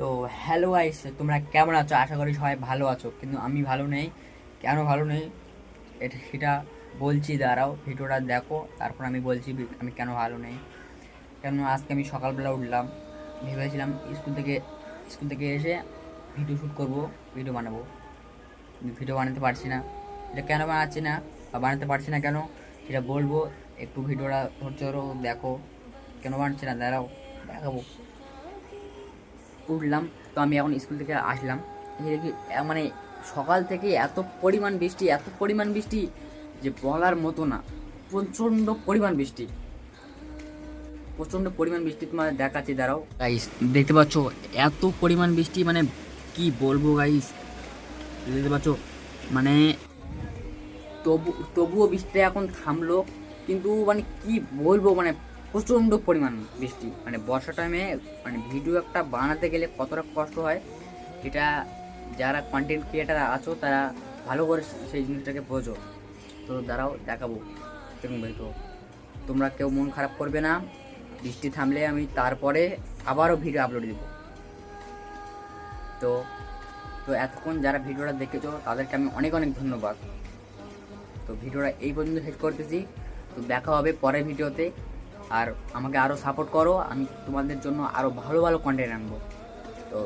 তো hello guys তোমরা কেমন আছো? আশা করি সবাই ভালো আছো। কিন্তু আমি ভালো নেই। কেন ভালো নেই? এটা, সেটা বলছি, দাঁড়াও, ভিডিওটা দেখো। তারপর আমি বলছি আমি কেন ভালো নেই? কেন আজকে আমি সকালবেলা উঠলাম। ভেবেছিলাম স্কুল থেকে স্কুল থেকে এসে ভিডিও শ্যুট করব ভিডিও বানাবো। ভিডিও বানাতে পারছি না। এটা কেন বানাচ্ছি না? বা বানাতে পারছি না কেন? সেটা বলব। একটু ভিডিওটা ধৈর্য ধরো, দেখো। কেন বানাচ্ছি না? দাঁড়াও, দেখাবো। উঠলাম তো আমি এখন স্কুল থেকে আসলাম। দেখি মানে সকাল থেকে এত পরিমাণ বৃষ্টি এত পরিমাণ বৃষ্টি যে বলার মতো না। প্রচণ্ড পরিমাণ বৃষ্টি। প্রচণ্ড পরিমাণ বৃষ্টি তোমার দেখাচ্ছি দাঁড়াও। গাইস দেখতে পাচ্ছ এত পরিমাণ বৃষ্টি মানে কি বলব গাইস দেখতে পাচ্ছ মানে তবু তবুও বৃষ্টিটা এখন থামলো কিন্তু মানে কি বলব মানে প্রচণ্ড পরিমাণ বৃষ্টি। মানে বর্ষা টাইমে মানে ভিডিও একটা বানাতে গেলে কতটা কষ্ট হয় এটা যারা কন্টেন্ট ক্রিয়েটার আছো, তারা ভালো করে সেই জিনিসটাকে বোঝো। তো দাঁড়াও, দেখাবো। কেমন তো তোমরা কেউ মন খারাপ করবে না। বৃষ্টি থামলে আমি তারপরে আবারও ভিডিও আপলোড দেবো। তো তো এতক্ষণ যারা ভিডিওটা দেখেছ, তাদেরকে আমি অনেক অনেক ধন্যবাদ। তো ভিডিওটা এই পর্যন্ত শেষ করতেছি। তো দেখা হবে পরের ভিডিওতে আর আমাকে আরও সাপোর্ট করো। আমি তোমাদের জন্য আরও ভালো ভালো কন্টেন্ট আনব। তো